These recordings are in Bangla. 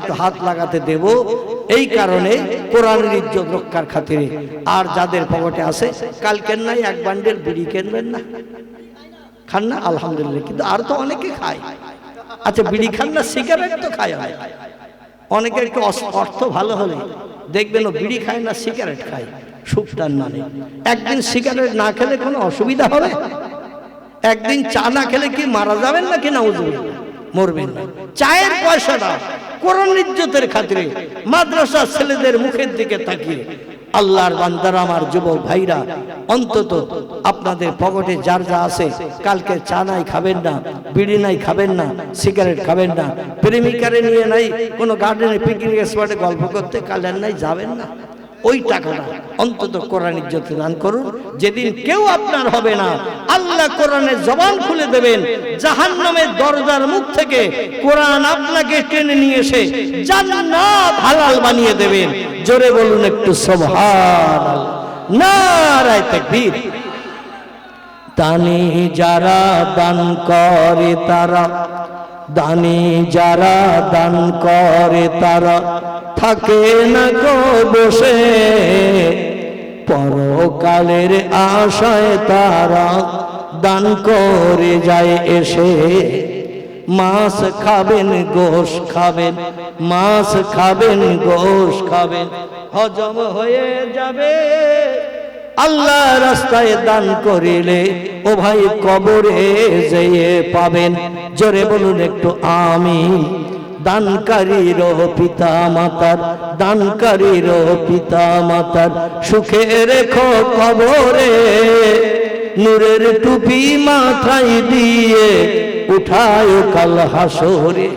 একটু হাত লাগাতে দেব। এই কারণে কোরআনের ইজ্জত রক্ষার খাতিরে। আর যাদের পকেটে আছে কালকের নাই এক বান্ডেল, বিড়ি না। খান না? আলহামদুলিল্লাহ। কিন্তু আর তো অনেকে খায়। আচ্ছা বিড়ি খান না, সিগারেট তো খায় একটু অর্থ ভালো হলে দেখবেন বিড়ি খায় না, সিগারেট খায়। সুখটার মানে একদিন সিগারেট না খেলে কোনো অসুবিধা হবে? একদিন চা না খেলে কি মারা যাবেন না কি না মরবেন না। চায়ের পয়সাটা কোরআন ইজ্জতের খাতিরে মাদ্রাসা ছেলেদের মুখের দিকে তাকিয়ে। আল্লাহর বান্দার আমার যুবক ভাইরা, অন্তত আপনাদের পকেটে যার যা আছে, কালকে চা নাই খাবেন না, বিড়ি নাই খাবেন না, সিগারেট খাবেন না, প্রেমিকারে নিয়ে নাই, কোনো গার্ডেনে পিকনিক স্পটে গল্প করতে কালের নাই যাবেন না। ওই টাকাটা অন্তত কোরআন ইজ্জতে দান করুন। যেদিন কেউ আপনার হবে না, আল্লাহ কোরআনের জবান খুলে দেবেন, জাহান্নামের দরজার মুখ থেকে কোরআন আপনাকে টেনে নিয়ে এসে জান্নাত হালাল বানিয়ে দেবেন। জোরে বলুন একটু সুবহানাল্লাহ। নারায়ে তাকবীর। দানি যারা দান করে তারা, দানি যারা দান করে তারা থাকে না গো বসে। পরকালের আশায় তারা দান করে যায় এসে। মাছ খাবেন, গোশ খাবেন, মাছ খাবেন, গোশ খাবেন, হজম হয়ে যাবে। আল্লাহ রাস্তায় দান করিলে ও ভাই কবরে যেয়ে পাবেন। জোরে বলুন একটু আমি দানকারীর পিতা মাতার, দানকারীর পিতা মাতার, সুখে রেখো কবরে, নূরের টুপি মাথায় দিয়ে উঠায় কাল হাসরে।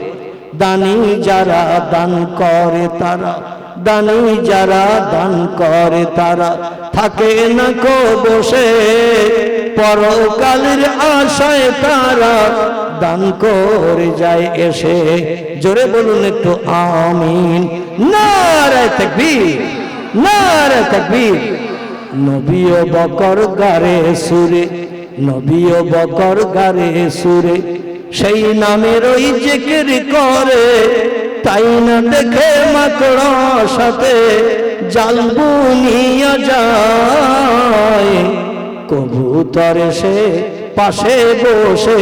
দানি যারা দান করে তারা, দানি যারা দান করে তারা, থাকে না কো বসে, পরকালের আশায় তারা দান করে যায় এসে। জোরে বলুন একটু, আমিন। নারায় তাকবীর নারায় তাকবীর। নবীও বকর গারে সুরে, নবীও বকর গারে সুরে, সেই নামের ওই জিকির করে। তাই না দেখে মাকড় সাথে জাল বুনিয়া যায়। কবুতর সে পাশে বসে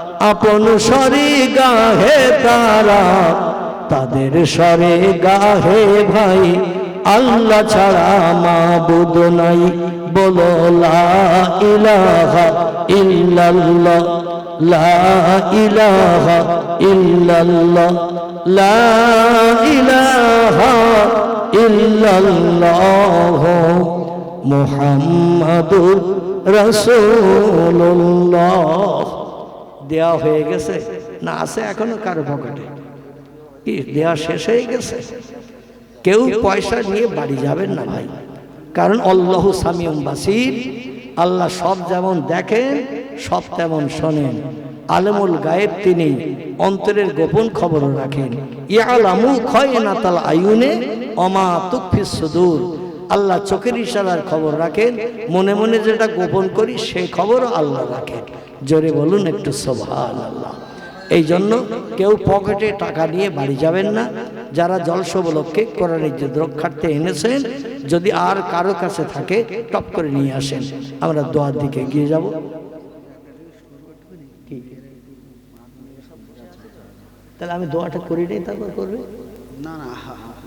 আপন সরি গাহে তারা, তাদের সরে গাহে ভাই, আল্লাহ ছাড়া মাবুদ নাই। বলো, লা ইলাহা ইল্লাল্লাহ, লা ইলাহা লা ইলাহা দেয়া হয়ে গেছে। না, আছে এখনও কারও পকেটে। কি দেওয়া শেষ হয়ে গেছে? কেউ পয়সা নিয়ে বাড়ি যাবেন না ভাই। কারণ আল্লাহ সামিউম বাসির। আল্লাহ সব যেমন দেখেন, সব তেমন শোনেন। আলমুল গায়েব তিনি অন্তরের গোপন খবর রাখেন। ইয়ালামু খয়নাতাল আয়ুনে অমা তুকফিস সুদূর। আল্লাহ চোখের ইশারার খবর রাখেন, মনে মনে যেটা গোপন করি সেই খবরও আল্লাহ রাখেন। জোরে বলুন একটু সোভান আল্লাহ এই জন্য কেউ পকেটে টাকা নিয়ে বাড়ি যাবেন না। যারা জলসবলককে কোরআন ইজ্জত রক্ষার্থে এনেছেন, যদি আর কারও কাছে থাকে, টপ করে নিয়ে আসেন। আমরা দোয়ার দিকে এগিয়ে যাব। তাহলে আমি দোয়াটা করি নেই, তারপর করবে?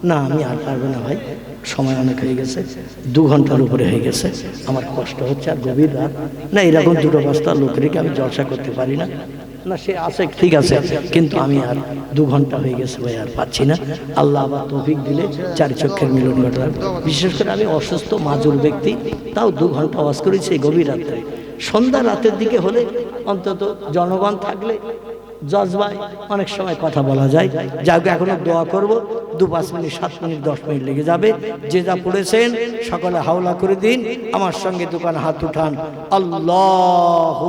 না আমি আর পারব না ভাই। সময় অনেক হয়ে গেছে। দু ঘণ্টার উপরে হয়ে গেছে। আমার কষ্ট হচ্ছে আর গভীর রাত। না, এরকম দুটো বস্তা লোক রেখে আমি জলসা করতে পারি না। না, সে আছে, ঠিক আছে। কিন্তু আমি আর দু ঘণ্টা হয়ে গেছে ভাই, আর পাচ্ছি না। আল্লাহ আবার তৌফিক দিলে চার চক্ষের মিলন ঘটার বিশেষ করে আমি অসুস্থ, মাজুর ব্যক্তি, তাও দু ঘণ্টা ওয়াজ করেছি গভীর রাত্রে। সন্ধ্যা রাতের দিকে হলে অন্তত জনগণ থাকলে জজবায় অনেক সময় কথা বলা যায় যাকে এখনো দোয়া করব দু পাঁচ মিনিট সাত মিনিট দশ মিনিট লেগে যাবে যে যা পড়েছেন সকলে হাওলা করে দিন আমার সঙ্গে দোকান হাত উঠান আল্লাহ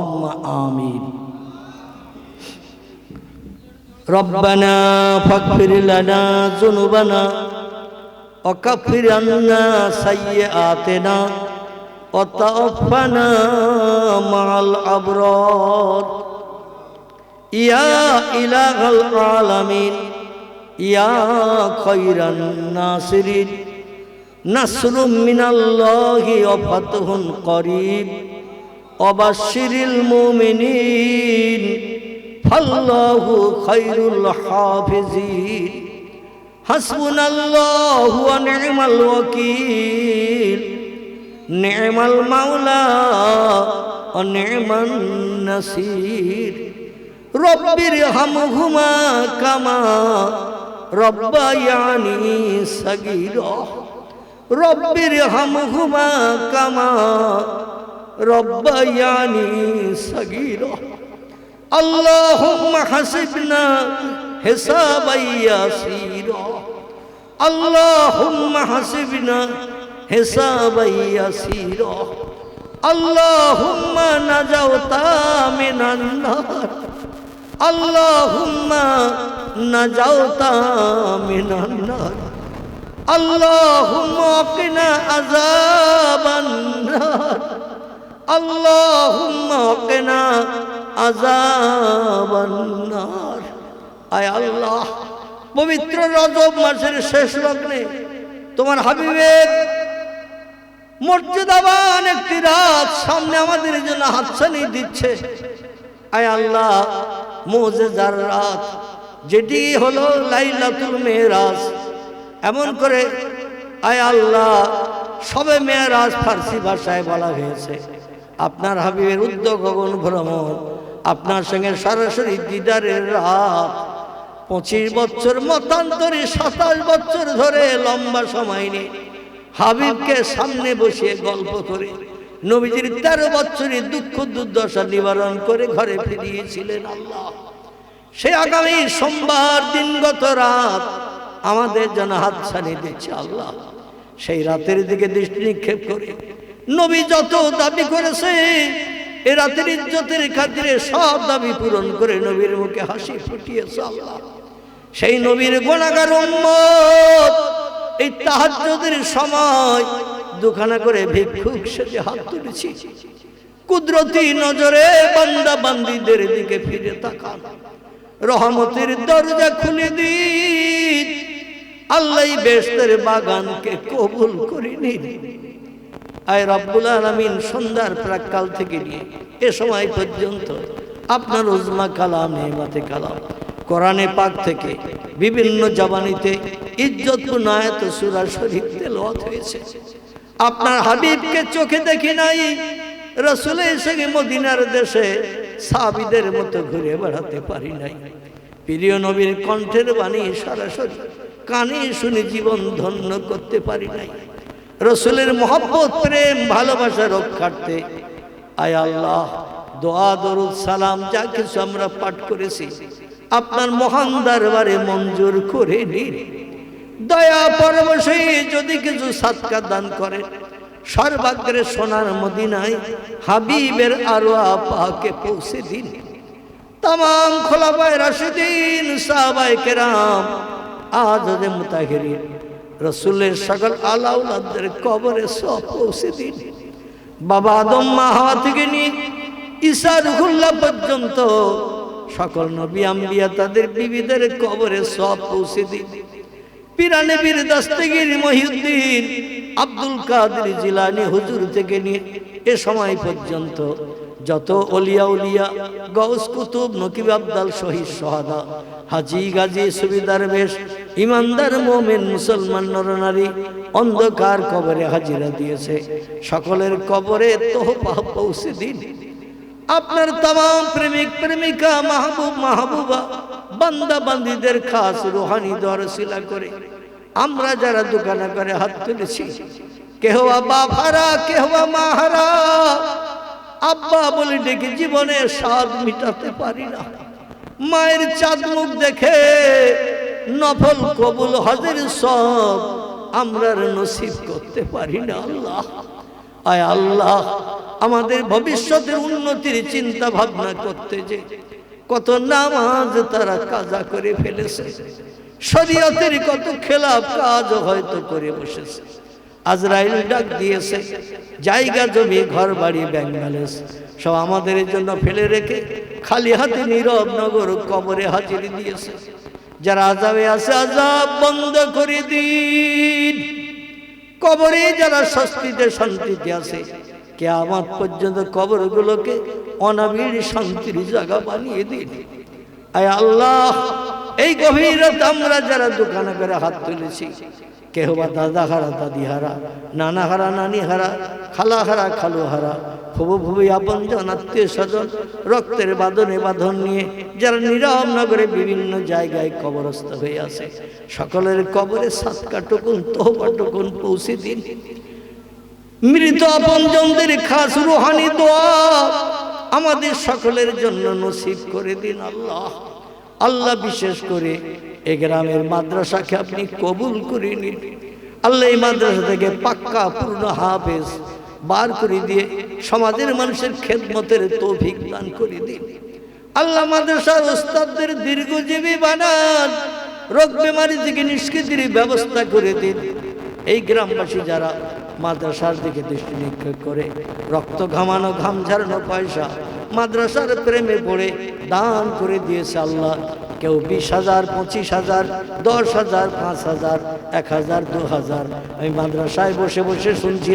আমিন ربنا فاغفر لنا ذنوبنا وكفر عنا سيئاتنا وتوفنا مع الأبرار ইয়া ইলাহাল আলামিন, ইয়া খৈরান নাসিরিন, নাসরুম মিনাল্লাহি ওয়া ফাতহুন করিব অবাশিরিল মুমিনিন, ফাল্লাহু খায়রুল হাফিজিন, হাসবুনাল্লাহু ওয়া নি'মাল ওয়াকিল, নি'মাল মাওলা ওয়া নি'মান নাসির। রব্বির হাম ঘুমা কামা রব্বায়ানি সগির। রব্বির হাম ঘুমা কামা রব্বায়ানি সগির। আল্লাহ হাসিব না হেসাবাইয়া সির আল্লাহ হাসিব না হেসাবাইয়া সির আল্লাহ হিসাবাইয়া সিরা আল্লাহুম্মা নাজাওতা মিনান্নার আল্লাহুম্মা নাজাওতা মিনান নার। আল্লাহুম্মা কিনা আযাবান নার। আল্লাহুম্মা কিনা আযাবান নার। আয় আল্লাহ, পবিত্র রজব মাসের শেষ লগ্নে তোমার হাবিবের মর্যাদাবান একটি রাত সামনে আমাদের জন্য হাতছানি দিচ্ছে। আয় আল্লাহ মোজেজার যেটি হলো লাইলাতুল মেয়েরাজ এমন করে, আয় আল্লাহ, সবে মেয়েরাজ ফার্সি ভাষায় বলা হয়েছে। আপনার হাবিবের উদ্যোগ গগন ভ্রমণ আপনার সঙ্গে সরাসরি দিদারের রাত। পঁচিশ বছর মতান্তরে, সাতাশ বছর ধরে লম্বা সময় নিয়ে হাবিবকে সামনে বসিয়ে গল্প করে। নবীজির তেরো বছরের দুঃখ দুর্দশা নিবারণ করে ঘরে ফিরিয়েছিলেন আল্লাহ। সে আগামী সোমবার দিনগত রাত আমাদের যেন হাত ছাড়িয়ে দিচ্ছে আল্লাহ। সেই রাতের দিকে দৃষ্টি নিক্ষেপ করে নবী যত দাবি করেছে, এ রাতের ইজ্জতের খাতিরে সব দাবি পূরণ করে নবীর মুখে হাসি ফুটিয়েছে আল্লাহ। সেই নবীর গোনাগার উম্মত এই তাহাজ্জুদের সময় দুখানা করে ভিক্ষুক সেজে হাত তুলেছি। কুদরতি নজরে বান্দা বান্দিদের দিকে ফিরে তাকান রহমতের দরজা খুলে দিন আল্লাহ বেস্তের বাগানকে কবুল করে নিন আয় রব্বুল আলমিন, সন্ধ্যার প্রাককাল থেকে নিয়ে এ সময় পর্যন্ত আপনার উজমা কালাম নেমাতে কালাম, কোরআনে পাক থেকে বিভিন্ন জবানিতে ইজ্জতপুর নায়ত সুরা শরীফ তেলাওয়াত হয়েছে। আপনার হাবিবকে চোখে দেখি নাই রসুলের সঙ্গে মদিনার দেশে সাবিদের মতো ঘুরে বেড়াতে পারি নাই। প্রিয় নবীর কণ্ঠের বাণী সরাসরি কানে শুনে জীবন ধন্য করতে পারি নাই। রসুলের মহব্বত, প্রেম, ভালোবাসা রক্ষার্থে। আয় আল্লাহ, দোয়া, দরুদ, সালাম, যা কিছু আমরা পাঠ করেছি, আপনার মহান দরবারে মঞ্জুর করে নিন। দয়া পরবশে যদি কিছু সাতকা দান করে, সর্বাগ্রে সোনার মদিনায় হাবিবের আরও পাকে পৌঁছে দিন। তাম খোলাবায় রাশিদিন সাহাবাই কেরাম আজদে মুতাহিরিন, রসুলের সকল আলাউলাদের কবরে সব পৌঁছে দিন। বাবা আদম মা হাওয়া থেকে নিয়ে পর্যন্ত সকল নবী আম্বিয়া তাদের বিবিদের কবরে সব পৌঁছে দিন। পিরানে বীর দস্তগীর মহিউদ্দিন আব্দুল কাদের জিলানি হুজুর থেকে নিয়ে এ সময় পর্যন্ত যত অলিয়া উলিয়া গৌস কুতুব, নকিব আবদাল, শহীদ সোহাদা হাজি গাজী, সুবিদার বেশ, ইমানদার মোমেন, মুসলমান নরনারী অন্ধকার কবরে হাজিরা দিয়েছে। সকলের কবরে তোহপা পৌঁছে দিন। আপনার তাম প্রেমিক, প্রেমিকা, মাহবুব, মাহবুবা বান্দা বান্দিদের খাস রোহানি দরশিলা করে। আমরা যারা দোকানে করে হাত তুলেছি, কেহ বাফারা, কেহ মাহারা। আব্বা বলে ডেকে জীবনে স্বাদ মিটাতে পারি না। মায়ের চাঁদ মুখ দেখে নফল কবুল হজের সব আমরা নসিব করতে পারি না আল্লাহ। আয় আল্লাহ, আমাদের ভবিষ্যতের উন্নতির চিন্তা ভাবনা করতে যে কত নামাজ তারা কাজা করে ফেলেছে। শরীয়তের কত খেলাফ কাজ হয়তো করে বসেছে। আজরাইল ডাক দিয়েছে, জায়গা জমি ঘর বাড়ি ব্যাংক ব্যালেন্স সব আমাদের জন্য ফেলে রেখে খালি হাতে নীরব নগর কবরে হাজিরি দিয়েছে। যারা আজাবে আছে, আজাব বন্ধ করে দিন। কবরে যারা স্বস্তিতে শান্তিতে আছে কে আমার পর্যন্ত কবরগুলোকে অনাবির শান্তির জায়গা বানিয়ে দিন। আয় আল্লাহ, এই গভীর আমরা যারা দোকানে করে হাত তুলেছি, কেহ বা দাদা হারা, দাদি হারা, নানা হারা, নানি হারা, খালা হারা, খালু হারা, ফুবু ফুবি আপন জন, আত্মীয় স্বজন, রক্তের বাঁধনে বাঁধন নিয়ে যারা নীরব নগরে বিভিন্ন জায়গায় কবরস্থ হয়ে আছে, সকলের কবরে সাতকা টুকুন তোহবা টুকুন পৌঁছে দিন। মৃত আপনজনদের খাস রুহানি দোয়া আমাদের সকলের জন্য নসিব করে দিন আল্লাহ। আল্লাহ বিশেষ করে এ গ্রামের মাদ্রাসাকে আপনি কবুল করে নিন। আল্লাহ এই মাদ্রাসা থেকে পাক্কা, পূর্ণ হাফেজ বার করে দিয়ে সমাজের মানুষের খেদমতের তৌফিক দান করে দিন। আল্লাহ মাদ্রাসার ওস্তাদদের দীর্ঘজীবী বানান, রোগ বেমারি থেকে নিষ্কৃতির ব্যবস্থা করে দিন। এই গ্রামবাসী যারা মাদ্রাসার দিকে দৃষ্টি নিক্ষেপ করে। রক্ত ঘামানো, ঘাম ঝাড়ানো পয়সা মাদ্রাসার প্রেমে পড়ে দান করে দিয়েছে আল্লাহ। কেউ বিশ হাজার, পঁচিশ হাজার, দশ হাজার, পাঁচ হাজার, এক হাজার, দু হাজার। আমি মাদ্রাসায় বসে বসে শুনছি